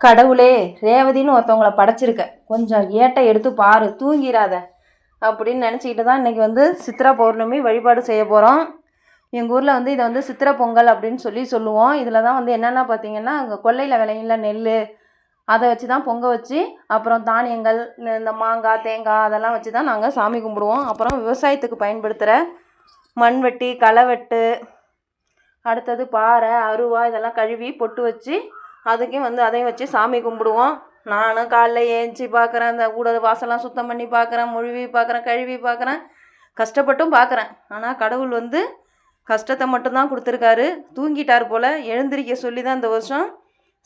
கடவுளே ரேவதின்னு ஒருத்தவங்கள படைச்சிருக்க. கொஞ்சம் ஏட்டை எடுத்து பாரு தூங்கிடாத அப்படின்னு நினச்சிக்கிட்டு தான் இன்றைக்கி வந்து சித்ரா பௌர்ணமி வழிபாடு செய்ய போகிறோம் எங்கள் ஊரில் வந்து இதை வந்து சித்திரை பொங்கல் அப்படின்னு சொல்லி சொல்லுவோம். இதில் தான் வந்து என்னென்ன பார்த்தீங்கன்னா அங்கே கொல்லையில் விளையில நெல் அதை வச்சு தான் பொங்க வச்சு அப்புறம் தானியங்கள் இந்த- இந்த மாங்காய் தேங்காய் அதெல்லாம் வச்சு தான் நாங்கள் சாமி கும்பிடுவோம். அப்புறம் விவசாயத்துக்கு பயன்படுத்துகிற மண்வெட்டி களைவெட்டு அடுத்தது பாறை அருவா இதெல்லாம் கழுவி பொட்டு வச்சு அதுக்கும் வந்து அதையும் வச்சு சாமி கும்பிடுவோம். நானும் காலைல ஏஞ்சி பார்க்குறேன் அந்த கூட வாசலாம் சுத்தம் பண்ணி பார்க்குறேன் முழுவி பார்க்குறேன் கழுவி பார்க்குறேன் கஷ்டப்பட்டும் பார்க்குறேன் ஆனால் கடவுள் வந்து கஷ்டத்தை மட்டும்தான் கொடுத்துருக்காரு. தூங்கிட்டார் போல் எழுந்திருக்க சொல்லி தான் இந்த வருஷம்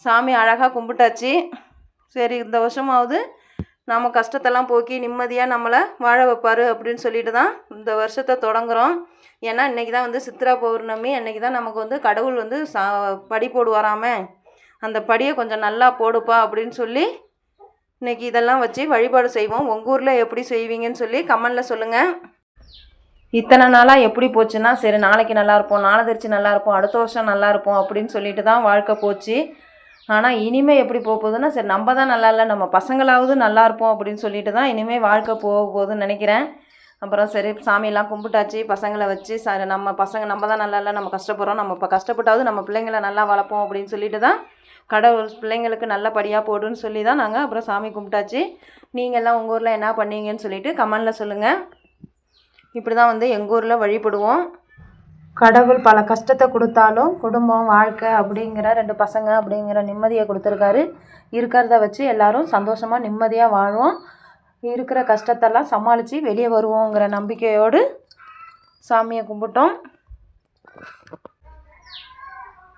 சாமி அழகாக கும்பிட்டாச்சு. சரி இந்த வருஷமாவது நம்ம கஷ்டத்தெல்லாம் போக்கி நிம்மதியாக நம்மளை வாழ வைப்பார் அப்படின்னு சொல்லிட்டு தான் இந்த வருஷத்தை தொடங்குறோம். ஏன்னா இன்றைக்கி தான் வந்து சித்ரா பௌர்ணமி. அன்றைக்கி தான் நமக்கு வந்து கடவுள் வந்து சா படி போடுவாராமே. அந்த படியை கொஞ்சம் நல்லா போடுப்பா அப்படின்னு சொல்லி இன்றைக்கி இதெல்லாம் வச்சு வழிபாடு செய்வோம். உங்கள் ஊரில் எப்படி செய்வீங்கன்னு சொல்லி கமெண்டில் சொல்லுங்கள் இத்தனை நாளாக எப்படி போச்சுன்னா சரி நாளைக்கு நல்லா இருப்போம் நாளை தெரிச்சு நல்லா இருப்போம் அடுத்த வருஷம் நல்லா இருப்போம் அப்படின்னு சொல்லிட்டு தான் வாழ்க்கை போச்சு. ஆனால் இனிமேல் எப்படி போக போகுதுன்னா சரி நம்ம தான் நல்லா இல்லை நம்ம பசங்களாவது நல்லா இருப்போம் அப்படின்னு சொல்லிட்டு தான் இனிமேல் வாழ்க்கை போக போகுதுன்னு நினைக்கிறேன். அப்புறம் சரி சாமியெல்லாம் கும்பிட்டாச்சு பசங்களை வச்சு சரி நம்ம பசங்க நம்ம தான் நல்லா இல்லை நம்ம கஷ்டப்படுறோம் நம்ம இப்போ கஷ்டப்பட்டாவது நம்ம பிள்ளைங்கள நல்லா வளர்ப்போம் அப்படின்னு சொல்லிட்டு தான் கடவுள் பிள்ளைங்களுக்கு நல்லபடியாக போடுன்னு சொல்லி தான் நாங்கள் அப்புறம் சாமி கும்பிட்டாச்சு. நீங்கள்லாம் உங்கள் ஊரில் என்ன பண்ணீங்கன்னு சொல்லிட்டு கமெண்டில் சொல்லுங்கள் இப்படி தான் வந்து எங்கள் ஊரில் வழிபடுவோம். கடவுள் பல கஷ்டத்தை கொடுத்தாலும் குடும்பம் வாழ்க்கை அப்படிங்கிற ரெண்டு பசங்க அப்படிங்கிற நிம்மதியை கொடுத்துருக்காரு. இருக்கிறத வச்சு எல்லாரும் சந்தோஷமாக நிம்மதியாக வாழ்வோம். இருக்கிற கஷ்டத்தெல்லாம் சமாளித்து வெளியே வருவோங்கிற நம்பிக்கையோடு சாமியை கும்பிட்டோம்.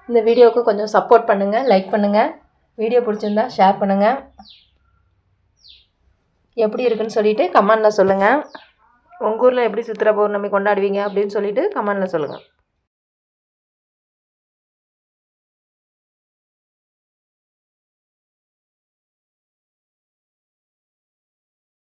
இந்த வீடியோவுக்கு கொஞ்சம் சப்போர்ட் பண்ணுங்கள் லைக் பண்ணுங்கள் வீடியோ பிடிச்சிருந்தா ஷேர் பண்ணுங்கள் எப்படி இருக்குன்னு சொல்லிவிட்டு கமெண்டில் சொல்லுங்கள் உங்கள் ஊரில் எப்படி சித்திரை பௌர்ணமி கொண்டாடுவீங்க அப்படின்னு சொல்லிவிட்டு கமெண்டில் சொல்லுங்கள்